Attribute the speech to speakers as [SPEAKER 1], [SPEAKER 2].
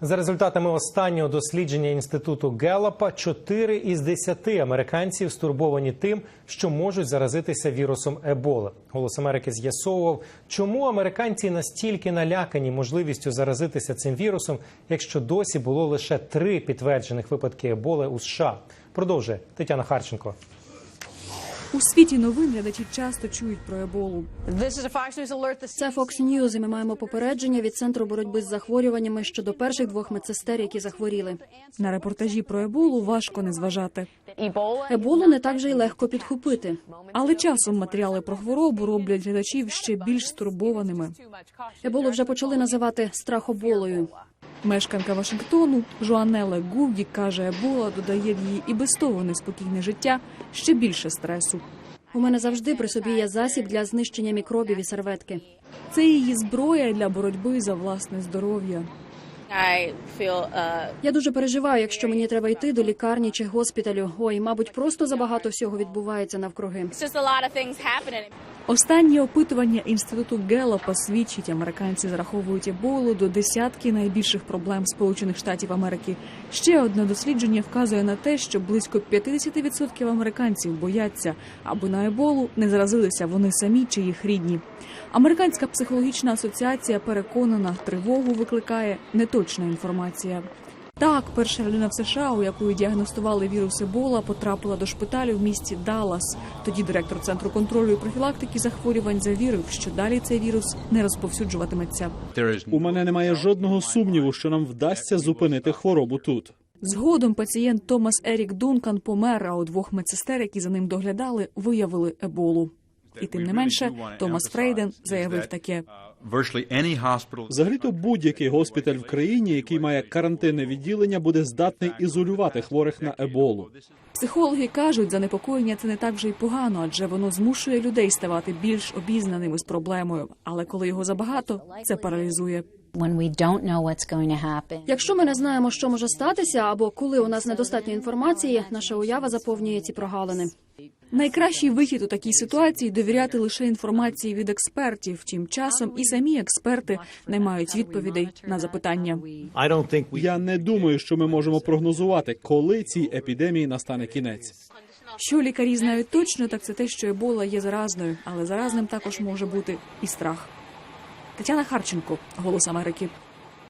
[SPEAKER 1] За результатами останнього дослідження інституту Геллапа, 4 із 10 американців стурбовані тим, що можуть заразитися вірусом Еболи. Голос Америки з'ясовував, чому американці настільки налякані можливістю заразитися цим вірусом, якщо досі було лише три підтверджених випадки Еболи у США. Продовжує Тетяна Харченко.
[SPEAKER 2] У світі новин глядачі часто чують про еболу.
[SPEAKER 3] Це Fox News, і ми маємо попередження від центру боротьби з захворюваннями щодо перших двох медсестер, які захворіли.
[SPEAKER 2] На репортажі про еболу важко не зважати.
[SPEAKER 3] Еболу не так же й легко підхопити.
[SPEAKER 2] Але часом матеріали про хворобу роблять глядачів ще більш стурбованими.
[SPEAKER 3] Еболу вже почали називати страхоболою.
[SPEAKER 2] Мешканка Вашингтону Жуанеле Гугі каже, ебола додає в її і без того неспокійне життя ще більше стресу.
[SPEAKER 3] У мене завжди при собі є засіб для знищення мікробів і серветки.
[SPEAKER 2] Це її зброя для боротьби за власне здоров'я.
[SPEAKER 4] Uh,
[SPEAKER 3] Я дуже переживаю, якщо мені треба йти до лікарні чи госпіталю. Ой, мабуть, просто забагато всього відбувається навкруги.
[SPEAKER 2] Останнє опитування інституту Геллапа свідчить, американці зараховують еболу до десятки найбільших проблем Сполучених Штатів Америки. Ще одне дослідження вказує на те, що близько 50% американців бояться, аби на еболу не заразилися вони самі чи їх рідні. Американська психологічна асоціація переконана, тривогу викликає неточна інформація. Так, перша людина в США, у якої діагностували вірус Ебола, потрапила до шпиталю в місті Даллас. Тоді директор центру контролю і профілактики захворювань завірив, що далі цей вірус не розповсюджуватиметься.
[SPEAKER 5] У мене немає жодного сумніву, що нам вдасться зупинити хворобу тут.
[SPEAKER 2] Згодом пацієнт Томас Ерік Дункан помер, а у двох медсестер, які за ним доглядали, виявили еболу. І тим не менше, Томас Фрейден заявив таке.
[SPEAKER 5] Взагалі-то будь-який госпіталь в країні, який має карантинне відділення, буде здатний ізолювати хворих на еболу.
[SPEAKER 2] Психологи кажуть, занепокоєння це не так вже й погано, адже воно змушує людей ставати більш обізнаними з проблемою. Але коли його забагато, це паралізує.
[SPEAKER 6] When we don't know what's going to happen.
[SPEAKER 3] Якщо ми не знаємо, що може статися, або коли у нас недостатньо інформації, наша уява заповнює ці прогалини.
[SPEAKER 2] Найкращий вихід у такій ситуації довіряти лише інформації від експертів. Втім, часом і самі експерти не мають відповідей на запитання.
[SPEAKER 5] Я не думаю, що ми можемо прогнозувати, коли цій епідемії настане кінець.
[SPEAKER 2] Що лікарі знають точно, так це те, що ебола є заразною, але заразним також може бути і страх. Тетяна Харченко, Голос Америки.